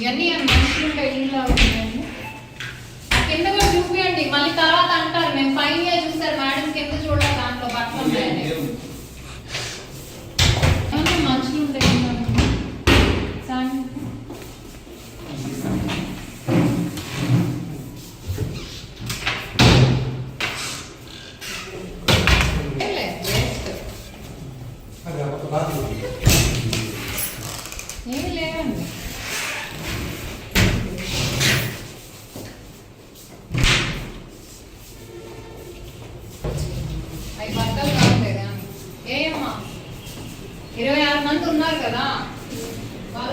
ఇవన్నీ మనుషులు ఉండే ఇల్లు ఉన్నాయండి కింద కూడా చూపియండి. మళ్ళీ తర్వాత అంటారు మేము పైన చూసారు మేడం కింద చూడాలి దాంట్లో బట్టలు ఉన్నాయని ఏమన్నా మనుషులు ఉండే ఇల్లు ఉందా? సాయం లే, waste. అది ఒక బాత్రూమ్ ఏమీ లేవండి అవి బట్టలు కావట్లేదా ఏమ్మా మంది ఉన్నారు కదా. వాళ్ళ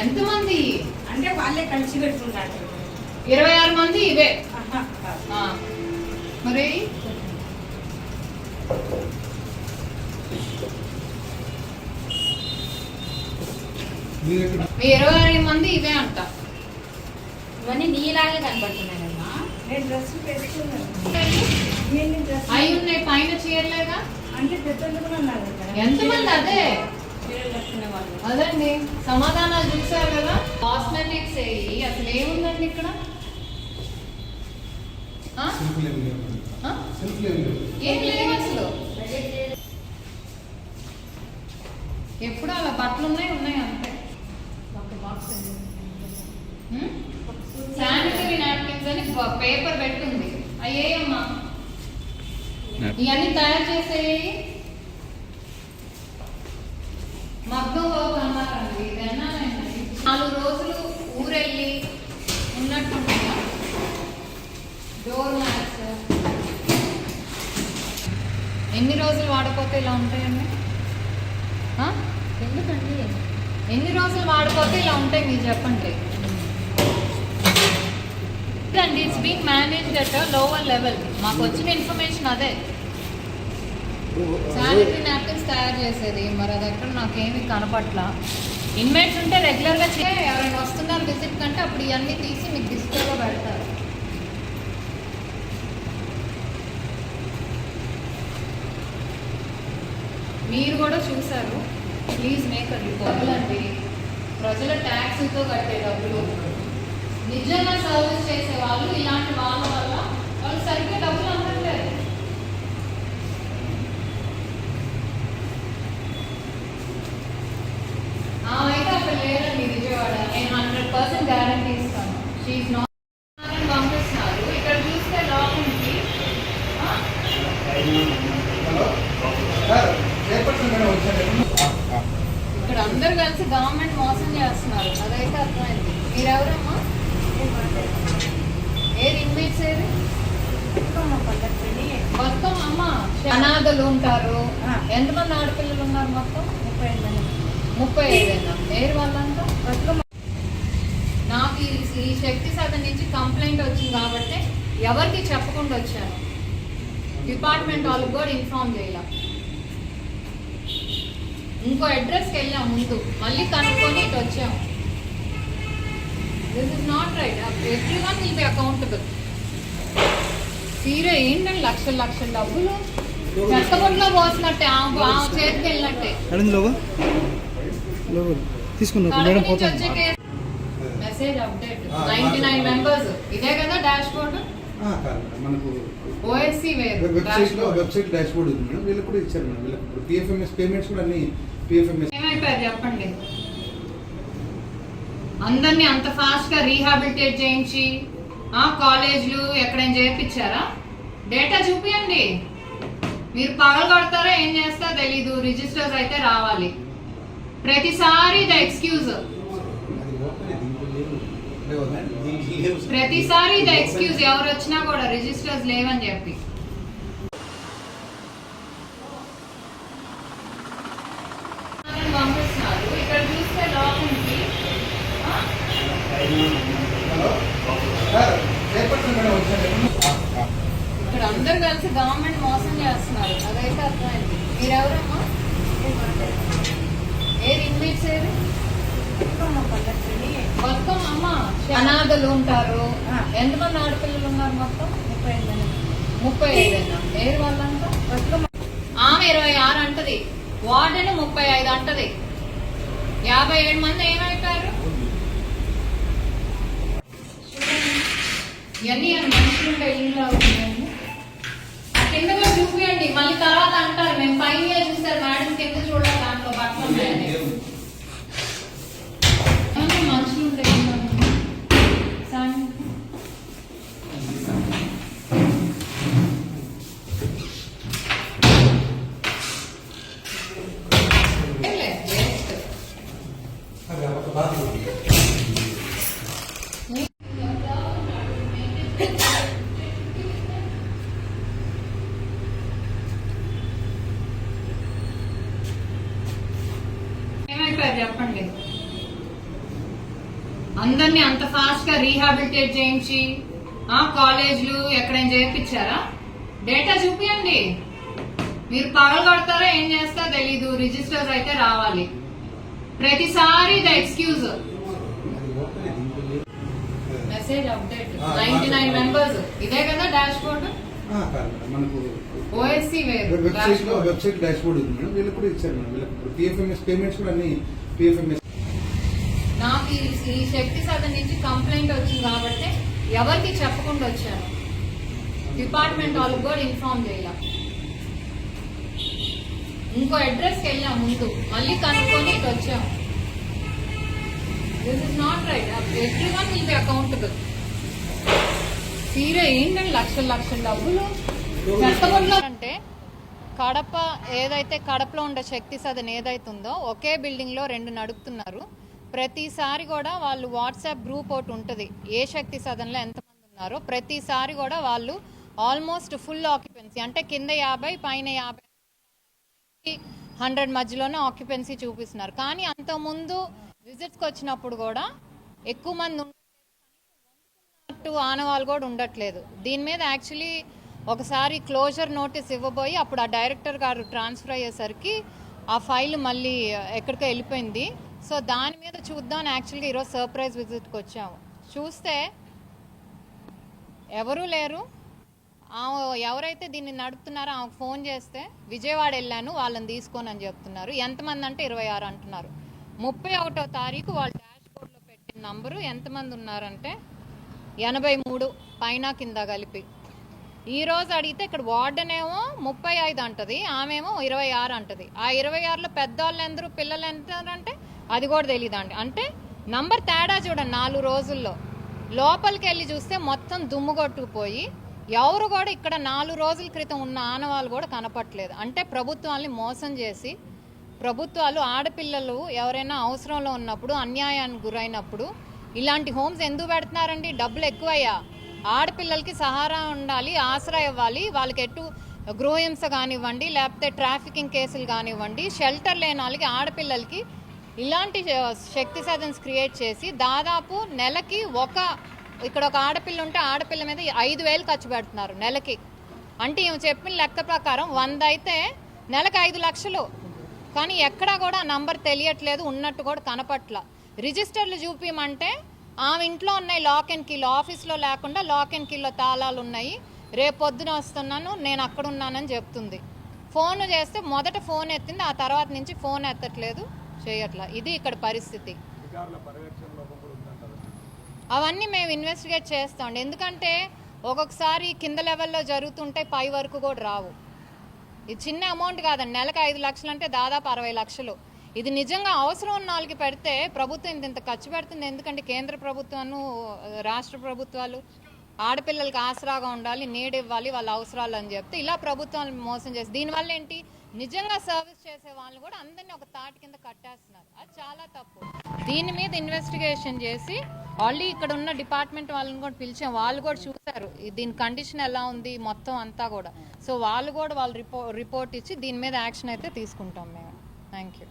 ఎంతమంది? అంటే వాళ్ళే కలిసి పెట్టుకుంటారు. ఇరవై ఆరు మంది ఇవే. మరి? ఇరవై ఆరు మంది ఇవే అంట. ఇవన్నీ నీలాగే కనపడుతున్నాయమ్మా అయి ఉన్నాయి పైన చీరలేగా. ఎంతమంది? అదే. అదండి. సమాధానాలు చూసారు కదా? కాస్మెటిక్స్ అసలు ఏముందండి ఇక్కడ. ఏం లేవు. అసలు. ఎప్పుడు అలా బట్టలు ఉన్నాయి ఉన్నాయి అంతే? ఒక బాక్స్ పేపర్ పెట్టుంది. అయ్యేయమ్మా ఇవన్నీ తయారు చేసేవి మగ్గం వర్క్ అన్నారండి. ఇదన్నా నాలుగు రోజులు ఊరెళ్ళి ఉన్నట్టుండగా డోర్ మ్యాట్స్ ఎన్ని రోజులు వాడకపోతే ఇలా ఉంటాయండి? ఆ? ఎందుకండి? ఎన్ని రోజులు వాడకపోతే ఇలా ఉంటాయి మీరు చెప్పండి. అండి it's being managed at lower level మాకు వచ్చిన ఇన్ఫర్మేషన్ అదే. శానిటరీ నాప్కిన్స్ తయారు చేసేది. మరి అది ఎక్కడ నాకేమీ కనపట్ల. ఇన్మేట్స్ ఉంటే రెగ్యులర్గా చే ఎవరైనా వస్తున్నారు విజిట్ కంటే అప్పుడు ఇవన్నీ తీసి మీకు డిస్ప్లేలో పెడతారు. మీరు కూడా చూసారు ప్లీజ్ మేక్ అది ప్రజల ట్యాక్స్తో కట్టే డబ్బులు. నిజంగా సర్వీస్ చేసే వాళ్ళు ఇలాంటి వాళ్ళ వల్ల వాళ్ళు సరిగ్గా డబ్బులు అందట్లేదు. ఆమె అయితే అక్కడ లేదండి విజయవాడ. నేను హండ్రెడ్ పర్సెంట్ గ్యారంటీ ఇస్తాను. షీఈ్ నాట్ పంపిస్తున్నారు ఇక్కడ చూస్తే లోపలికి ఇక్కడ అందరు కలిసి గవర్నమెంట్ మోసం చేస్తున్నారు. అదైతే అర్థమైంది. మీరెవరమ్మా? మొత్తం అమ్మ అనాథలు ఉంటారు. ఎంతమంది ఆడపిల్లలు ఉన్నారు మొత్తం? ముప్పై ఐదు ముప్పై ఐదేనా ఏరు వాళ్ళంతా? బతుకమ్మ. నాకు ఈ శక్తి సదన్ నుంచి కంప్లైంట్ వచ్చింది కాబట్టి ఎవరికి చెప్పకుండా వచ్చాను. డిపార్ట్మెంట్ వాళ్ళకి కూడా ఇన్ఫార్మ్ చేయాల. ఇంకో అడ్రస్కి వెళ్ళాం ముందు. మళ్ళీ కనుక్కొని ఇటు వచ్చాము this is not right everyone will be accountable సీరే ఏంటండి? లక్షల లక్షల డబ్బులు. చెత్తబొట్లో పోసినట్టే ఆ ఆ చేతికి వెళ్ళినట్టే. తీసుకున్నా madam message update ninety nine members ఇదే కదా డాష్ బోర్డ్. మనకు ఓఎస్సి వేరు వెబ్సైట్లో బోర్డ్ వెబ్సైట్ డాష్ బోర్డ్ ఉంది మేడం. వీళ్ళకి కూడా ఇచ్చారు మేడం. వీళ్ళకి ఇప్పుడు పిఎఫ్ఎంఎస్ పేమెంట్స్ కూడా అన్ని పిఎఫ్ఎంఎస్ ఏమైపోయారు చెప్పండి? అందరినీ అంత ఫాస్ట్గా రీహాబిలిటేట్ చేయించి కాలేజ్లు ఎక్కడైనా చేర్పించారా? డేటా చూపియండి. మీరు పగలు కొడతారో ఏం చేస్తారో తెలీదు. రిజిస్టర్స్ అయితే రావాలి. ప్రతిసారి ద ఎక్స్క్యూజ్. ప్రతిసారి ద ఎక్స్క్యూజ్. ఎవరు వచ్చినా కూడా రిజిస్టర్స్ లేవని చెప్పి. పంపిస్తున్నారు. ఇక్కడ చూస్తే ఆ? హలో సార్ చైర్పర్సన్ మేడం వచ్చారు ఇక్కడ అందరు కలిసి గవర్నమెంట్ మోసం చేస్తున్నారు. అదైతే అర్థమైంది. మీరెవరమ్మా? ఏది ఇన్మేట్స్ ఏది? మొత్తం అమ్మ. అనాథలు ఉంటారు. ఎంతమంది ఆడపిల్లలు ఉన్నారు మొత్తం? ముప్పై ఐదు మంది. ముప్పై ఐదు ఏది వాళ్ళంతా ఆమె ఇరవై ఆరు అంటది. వార్డెన్ ముప్పై ఐదు అంటది. యాభై ఏడు మంది ఏమైపోయారు? ఇవన్నీ మనుషులు ఉంటే ఇల్లు అవుతున్నాయండి ఆ కింద కూడా చూపియండి మళ్ళీ తర్వాత అంటారు మేము పైన చూసారు మేడం కింద చూడాలి దాంట్లో బట్టలు ఉన్నాయని ఏమన్నా మనుషులు ఉంటే ఇల్లు అవుతుంది. సాయం. ఏం లేదు, వేస్ట్. అది ఒక బాత్రూమ్ ఏమైపోయారు చెప్పండి అందరినీ అంత ఫాస్ట్గా రీహాబిలిటేట్ చేయించి ఆ కాలేజీలు ఎక్కడైనా చేర్పించారా డేటా చూపియండి. మీరు పగలు కొడతారో ఏం చేస్తారో తెలీదు. రిజిస్టర్స్ అయితే రావాలి. ప్రతిసారి the excuse message update ninety nine members ఇదే కదా డాష్ బోర్డ్. మనకు ఓఎస్సీ వేరు. వెబ్సైట్ డాష్లో బోర్డ్ వెబ్సైట్ డాష్ బోర్డ్ ఉంది. మేడం వీళ్ళకి కూడా ఇచ్చారు మేడం. వీళ్ళకి పిఎఫ్ఎంఎస్ పేమెంట్స్ కూడా అన్ని పిఎఫ్ఎంఎస్ నాకు ఈ శక్తి సదన్ నుంచి కంప్లైంట్ వచ్చింది కాబట్టి ఎవరికి చెప్పకుండా వచ్చాను. డిపార్ట్మెంట్ వాళ్ళకి కూడా ఇన్ఫార్మ్ చేయాల? ఇంకో అడ్రస్కి వెళ్ళాం ముందు మళ్ళీ కనుక్కొని ఇటు వచ్చాం. This is not right everyone will be accountable తీరే ఏంటండి లక్షల లక్షల డబ్బులు? చెత్తబుడ్లో అంటే కడప ఏదైతే కడపలో ఉండే శక్తి సదన్ ఏదైతే ఉందో ఒకే బిల్డింగ్లో రెండు నడుపుతున్నారు. ప్రతిసారి కూడా వాళ్ళు వాట్సాప్ గ్రూప్ ఒకటి ఉంటుంది. ఏ శక్తి సదన్లో ఎంతమంది ఉన్నారో ప్రతిసారి కూడా వాళ్ళు ఆల్మోస్ట్ ఫుల్ ఆక్యుపెన్సీ అంటే కింద యాభై పైన యాభై హండ్రెడ్ మధ్యలోనే ఆక్యుపెన్సీ చూపిస్తున్నారు. కానీ అంతకుముందు విజిట్స్కి వచ్చినప్పుడు కూడా ఎక్కువ మంది ఉన్నట్టు ఆనవాళ్ళు కూడా ఉండట్లేదు. దీని మీద యాక్చువల్లీ ఒకసారి క్లోజర్ నోటీస్ ఇవ్వబోయి అప్పుడు ఆ డైరెక్టర్ గారు ట్రాన్స్ఫర్ అయ్యేసరికి ఆ ఫైల్ మళ్ళీ ఎక్కడికో వెళ్ళిపోయింది. సో దాని మీద చూద్దాం. యాక్చువల్గా ఈరోజు సర్ప్రైజ్ విజిట్కి వచ్చాము. చూస్తే ఎవరూ లేరు. ఆమె ఎవరైతే దీన్ని నడుపుతున్నారో ఆమెకు ఫోన్ చేస్తే విజయవాడ వెళ్ళాను వాళ్ళని తీసుకొని అని చెప్తున్నారు. ఎంతమంది అంటే ఇరవై ఆరు అంటున్నారు. ముప్పై ఒకటో తారీఖు వాళ్ళు డాష్ బోర్డ్లో పెట్టిన నంబరు ఎంతమంది ఉన్నారంటే ఎనభై మూడు పైన కింద కలిపి. ఈరోజు అడిగితే ఇక్కడ వార్డెన్ ఏమో ముప్పై ఐదు అంటది ఆమెమో ఇరవై ఆరు అంటది. ఆ ఇరవై ఆరులో పెద్దవాళ్ళు ఎందరు పిల్లలు ఎంత అంటే అది కూడా తెలియదండి అంటే నంబర్ తేడా చూడండి నాలుగు రోజుల్లో. లోపలికి వెళ్ళి చూస్తే మొత్తం దుమ్ము కొట్టుకుపోయి ఎవరు కూడా ఇక్కడ నాలుగు రోజుల క్రితం ఉన్న ఆనవాళ్ళు కూడా కనపట్లేదు అంటే ప్రభుత్వాల్ని మోసం చేసి ప్రభుత్వాలు ఆడపిల్లలు ఎవరైనా అవసరంలో ఉన్నప్పుడు అన్యాయానికి గురైనప్పుడు ఇలాంటి హోమ్స్ ఎందుకు పెడుతున్నారండి? డబ్బులు ఎక్కువయ్యా. ఆడపిల్లలకి సహారా ఉండాలి ఆసరా ఇవ్వాలి వాళ్ళకి ఎటు గృహహింస కానివ్వండి లేకపోతే ట్రాఫికింగ్ కేసులు కానివ్వండి షెల్టర్ లేని వాళ్ళకి ఆడపిల్లలకి ఇలాంటి శక్తి సదన్స్ క్రియేట్ చేసి దాదాపు నెలకి ఒక ఇక్కడ ఒక ఆడపిల్ల ఉంటే ఆడపిల్ల మీద ఐదు వేలు ఖర్చు పెడుతున్నారు నెలకి. అంటే ఈమె చెప్పిన లెక్క ప్రకారం వంద అయితే నెలకు ఐదు లక్షలు. కానీ ఎక్కడా కూడా నంబర్ తెలియట్లేదు ఉన్నట్టు కూడా కనపట్ల రిజిస్టర్లు చూపించమంటే ఆమె ఇంట్లో ఉన్నాయి లాక్ అండ్ కీలో ఆఫీస్లో లేకుండా లాక్ అండ్ కీలో తాళాలు ఉన్నాయి. రేపు పొద్దున వస్తున్నాను నేను అక్కడ ఉన్నానని చెప్తుంది. ఫోన్ చేస్తే మొదట ఫోన్ ఎత్తింది ఆ తర్వాత నుంచి ఫోన్ ఎత్తట్లేదు. చేయట్లా. ఇది ఇక్కడ పరిస్థితి. అవన్నీ మేము ఇన్వెస్టిగేట్ చేస్తాం. ఎందుకంటే ఒక్కొక్కసారి కింద లెవెల్లో జరుగుతుంటే పై వరకు కూడా రావు. ఇది చిన్న అమౌంట్ కాదండి. నెలకు ఐదు లక్షలు అంటే దాదాపు అరవై లక్షలు. ఇది నిజంగా అవసరం ఉన్న వాళ్ళకి పెడితే ప్రభుత్వం ఇంత ఇంత ఖర్చు పెడుతుంది. ఎందుకంటే కేంద్ర ప్రభుత్వాలు రాష్ట్ర ప్రభుత్వాలు ఆడపిల్లలకి ఆసరాగా ఉండాలి నీడ్ ఇవ్వాలి వాళ్ళ అవసరాలు అని చెప్తే ఇలా ప్రభుత్వాలను మోసం చేసి దీనివల్ల ఏంటి? నిజంగా సర్వీస్ చేసే వాళ్ళని కూడా అందరినీ ఒక తాటి కింద కట్టేస్తున్నారు. అది చాలా తప్పు. దీని మీద ఇన్వెస్టిగేషన్ చేసి ఆల్రెడీ ఇక్కడ ఉన్న డిపార్ట్మెంట్ వాళ్ళని కూడా పిలిచాం వాళ్ళు కూడా చూశారు. దీని కండిషన్ ఎలా ఉంది మొత్తం అంతా కూడా. సో వాళ్ళు కూడా వాళ్ళు రిపో రిపోర్ట్ ఇచ్చి దీని మీద యాక్షన్ అయితే తీసుకుంటాం మేము. Thank you